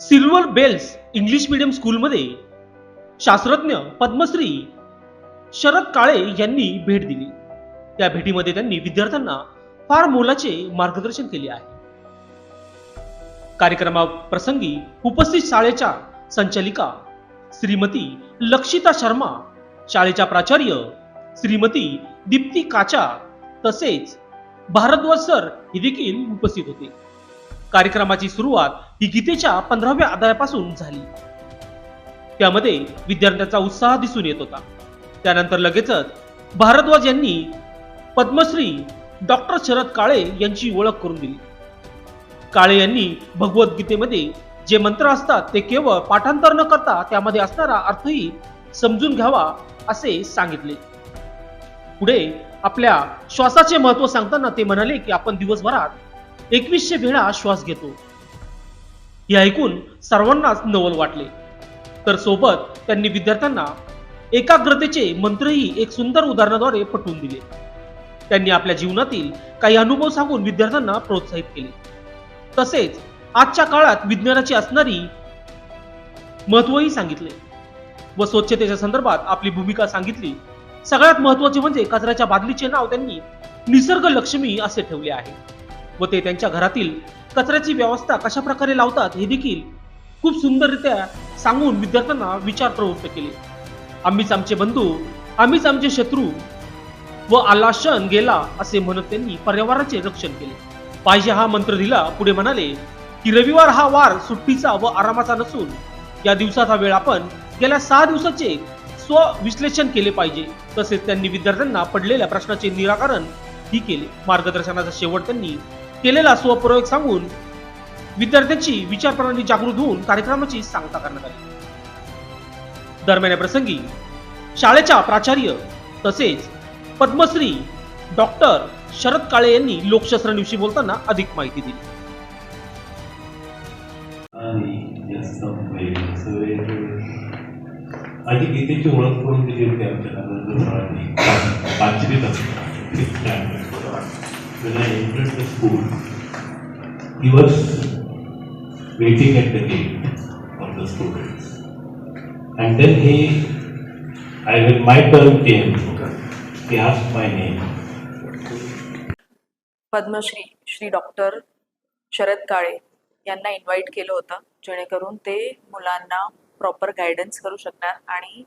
Silver bells English medium स्कूलमध्ये शास्त्रज्ञ पद्मश्री शरद काळे यांनी भेट दिली. त्या भेटीमध्ये त्यांनी विद्यार्थ्यांना फार मोलाचे मार्गदर्शन केले आहे. कार्यक्रमाप्रसंगी उपस्थित शाळेच्या संचालिका श्रीमती लक्षिता शर्मा शाळेच्या प्राचार्य श्रीमती दीप्ती काचा तसेच भारद्वाज सर हे देखील उपस्थित होते. कार्यक्रमाची सुरुवात ही गीतेच्या पंधराव्या अध्यायापासून झाली. त्यामध्ये विद्यार्थ्यांचा उत्साह दिसून येत होता. त्यानंतर लगेचच भारद्वाज यांनी पद्मश्री डॉक्टर शरद काळे यांची ओळख करून दिली. काळे यांनी भगवद्गीतेमध्ये जे मंत्र असतात ते केवळ पाठांतर न करता त्यामध्ये असणारा अर्थही समजून घ्यावा असे सांगितले. पुढे आपल्या श्वासाचे महत्त्व सांगताना ते म्हणाले की आपण दिवसभरात एकवीसशे वेळा श्वास घेतो. हे ऐकून सर्वांनाच नवल वाटले. तर सोबत त्यांनी विद्यार्थ्यांना एकाग्रतेचे मंत्रही एक सुंदर उदाहरणाद्वारे पटवून दिले. त्यांनी आपल्या जीवनातील काही अनुभव सांगून विद्यार्थ्यांना प्रोत्साहित केले. तसेच आजच्या काळात विज्ञानाची असणारी महत्वही सांगितले व स्वच्छतेच्या संदर्भात आपली भूमिका सांगितली. सगळ्यात महत्त्वाचे म्हणजे कचऱ्याच्या बादलीचे नाव त्यांनी निसर्ग लक्ष्मी असे ठेवले आहे. व ते त्यांच्या घरातील कचऱ्याची व्यवस्था कशा प्रकारे लावतात हे देखील खूप सुंदररित्या सांगून विद्यार्थ्यांना विचार प्रवृत्त केले. आम्हीच आमचे बंधू आम्हीच आमचे शत्रू व आला क्षण गेला असे म्हणत त्यांनी पर्यावरणाचे रक्षण केले. पाहिजे हा मंत्र दिला पुढे म्हणाले की रविवार हा वार सुट्टीचा व आरामाचा नसून या दिवसाचा वेळ आपण गेल्या सहा दिवसाचे स्वविश्लेषण केले पाहिजे. तसेच त्यांनी विद्यार्थ्यांना पडलेल्या प्रश्नाचे निराकरण ही केले. मार्गदर्शनाचा शेवट त्यांनी केलेला स्वप्रयोग सांगून विद्यार्थ्यांची विचारप्रणाली जागृत होऊन कार्यक्रमाची सांगता करण्यात आली. दरम्यान या प्रसंगी शाळेच्या प्राचार्य तसेच पद्मश्री डॉक्टर शरद काळे यांनी लोकशास्त्राविषयी बोलताना अधिक माहिती दिली. आणि म्हणजे आधी गीतेची ओळख करून दिली होती आमच्या पाचवीत असताना when I entered the school, he was waiting at the gate of the students. And then he, I when my turn came, he asked my name. Padmashri Shri doctor Sharad Kale यांना invite केलं होतं जेणेकरून ते मुलांना proper guidance करू शकणार आणि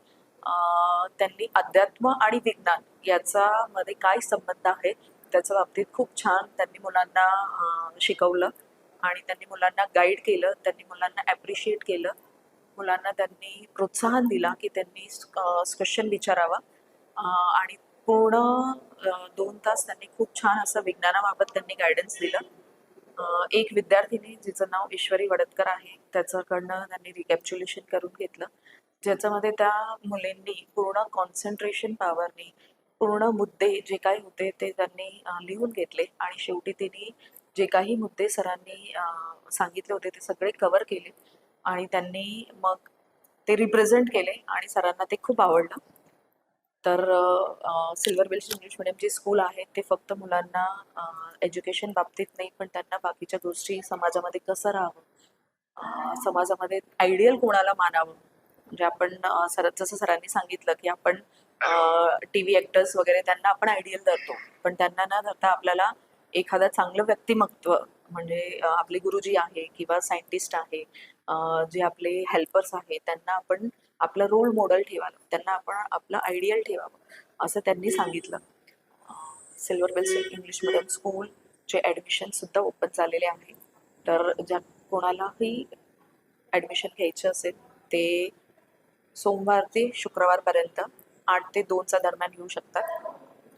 त्यांनी अध्यात्म आणि विज्ञान याचा मध्ये काय संबंध आहे त्याच्या बाबतीत खूप छान त्यांनी मुलांना शिकवलं आणि त्यांनी मुलांना गाईड केलं त्यांनी मुलांना ॲप्रिशिएट केलं. मुलांना त्यांनी प्रोत्साहन दिला की त्यांनी क्वेश्चन विचारावा. आणि पूर्ण दोन तास त्यांनी खूप छान असं विज्ञानाबाबत त्यांनी गायडन्स दिलं. एक विद्यार्थिनी जिचं नाव ईश्वरी वडतकर आहे त्याच्याकडनं त्यांनी रिकॅप्च्युलेशन करून घेतलं. ज्याच्यामध्ये त्या मुलींनी पूर्ण कॉन्सन्ट्रेशन पॉवरनी पूर्ण मुद्दे जे काही होते ते त्यांनी लिहून घेतले आणि शेवटी त्यांनी जे काही मुद्दे सरांनी सांगितले होते ते सगळे कव्हर केले आणि त्यांनी मग ते रिप्रेझेंट केले आणि सरांना ते खूप आवडलं. तर सिल्वर बेल्स इंग्लिश मिडियम जे स्कूल आहे ते फक्त मुलांना एज्युकेशन बाबतीत नाही पण त्यांना बाकीच्या गोष्टी समाजामध्ये कसं राहावं? समाजामध्ये आयडियल कोणाला मानावं? म्हणजे आपण सर जसं सरांनी सांगितलं की आपण टी व्ही ॲक्टर्स वगैरे त्यांना आपण आयडियल धरतो. पण त्यांना न धरता आपल्याला एखादं चांगलं व्यक्तिमत्व म्हणजे आपले गुरुजी आहे किंवा सायंटिस्ट आहे जे आपले हेल्पर्स आहे त्यांना आपण आपलं रोल मॉडेल ठेवावं. त्यांना आपण आपलं आयडियल ठेवावं असं त्यांनी सांगितलं. सिल्वर बेल्स इंग्लिश मिडियम स्कूलचे ॲडमिशनसुद्धा ओपन झालेले आहे. तर ज्या कोणालाही ॲडमिशन घ्यायचं असेल ते सोमवार ते शुक्रवारपर्यंत आठ ते दोनच्या दरम्यान येऊ शकतात.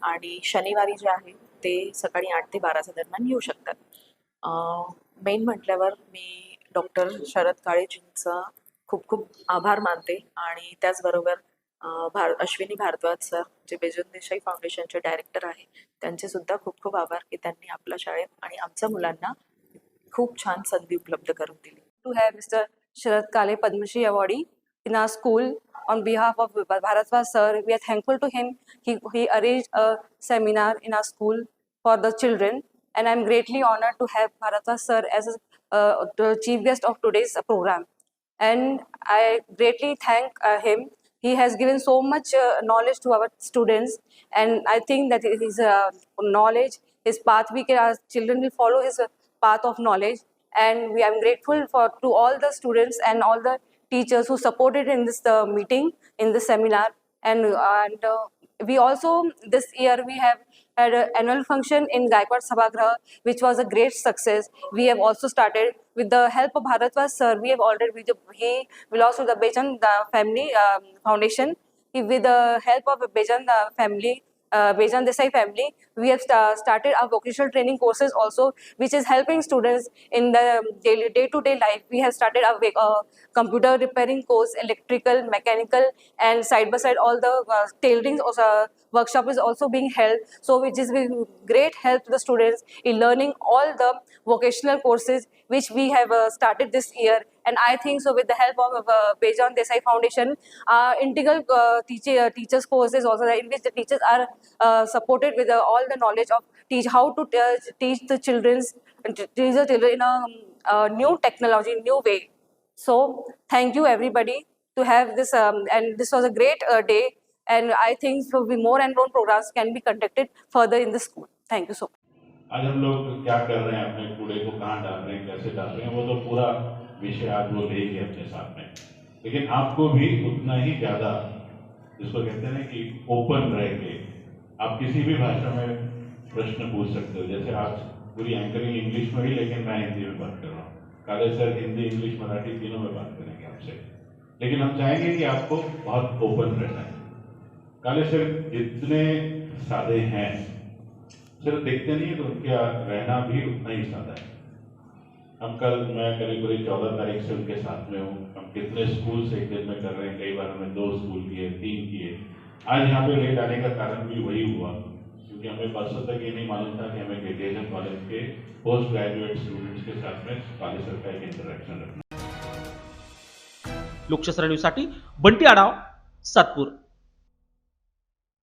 आणि शनिवारी जे आहे ते सकाळी आठ ते बाराच्या दरम्यान येऊ शकतात. मेन म्हटल्यावर मी डॉक्टर शरद काळेजींचा खूप खूप आभार मानते. आणि त्याचबरोबर भार अश्विनी भारद्वाज सर जे बेजन देसाई फाउंडेशनचे डायरेक्टर आहे त्यांचे सुद्धा खूप खूप आभार की त्यांनी आपल्या शाळेत आणि आमच्या मुलांना खूप छान संधी उपलब्ध करून दिली. To have mister Sharad Kale Padmashri awardee in our school on behalf of Bharatwaj sir. We are thankful to him. He, he arranged a seminar in our school for the children and I'm greatly honored to have Bharatwaj sir as a uh, the chief guest of today's program. And I greatly thank uh, him. He has given so much uh, knowledge to our students, and I think that his uh, knowledge, his path, we can, our children will follow his uh, path of knowledge. And we am grateful for to all the students and all the teachers who supported in this uh, meeting, in this seminar. And, and uh, we also, this year, we have had an annual function in Gaikwad Sabhagraha, which was a great success. We have also started with the help of Bharatwaj sir. We have already, the, he belongs to the Bejan the family um, foundation. He, with the help of Bejan the family, uh, Bejan Desai family, we have sta- started our vocational training courses also, which is helping students in the daily day-to-day life. We have started our uh, computer repairing course, electrical, mechanical, and side by side all the uh, tailoring also, workshop is also being held. So, which is great help to the students in learning all the vocational courses which we have uh, started this year. And I think so with the help of uh, Bejan Desai Foundation, uh, integral uh, teacher, uh, teachers courses also in which the teachers are uh, supported with uh, all the knowledge of teach how to uh, teach the children's teach the children in a um, uh, new technology, new way. So thank you everybody to have this um, and this was a great uh, day and I think so we more and more programs can be conducted further in the school. Thank you so much. आज हम लोग क्या कर रहे हैं अपने कूड़े को कहाँ डाल रहे हैं कैसे डाल रहे हैं वो तो पूरा विषय आप लोग लेंगे अपने साथ में लेकिन आपको भी उतना ही ज्यादा जिसको कहते हैं ना कि ओपन रह के आप किसी भी भाषा में प्रश्न पूछ सकते हो। जैसे आज पूरी एंकरिंग इंग्लिश में ही लेकिन मैं हिंदी में बात कर रहा हूँ। काले सर हिंदी इंग्लिश मराठी तीनों में बात करेंगे आपसे। लेकिन हम चाहेंगे कि आपको बहुत ओपन रहना है। काले सर जितने सादे हैं। सिर्फ़ देखते नहीं तो उनका रहना भी उतना ही सादा है। हम कल मैं करीब करीब चौदह तारीख से उनके साथ में हूँ। हम कितने स्कूल से एक दिन में कर रहे हैं, कई बार हमने दो स्कूल किए, तीन किए। आज यहाँ पे लेट आने का कारण भी वही हुआ, क्योंकि हमें परसों तक ये नहीं मालूम था कि हमें ग्रेजुएशन कॉलेज के पोस्ट ग्रेजुएट स्टूडेंट्स के साथ में कॉलेज सरकार एक इंटरेक्शन रखना। लोकशास्त्र न्यूजसाठी बंटी आडाव सातपूर।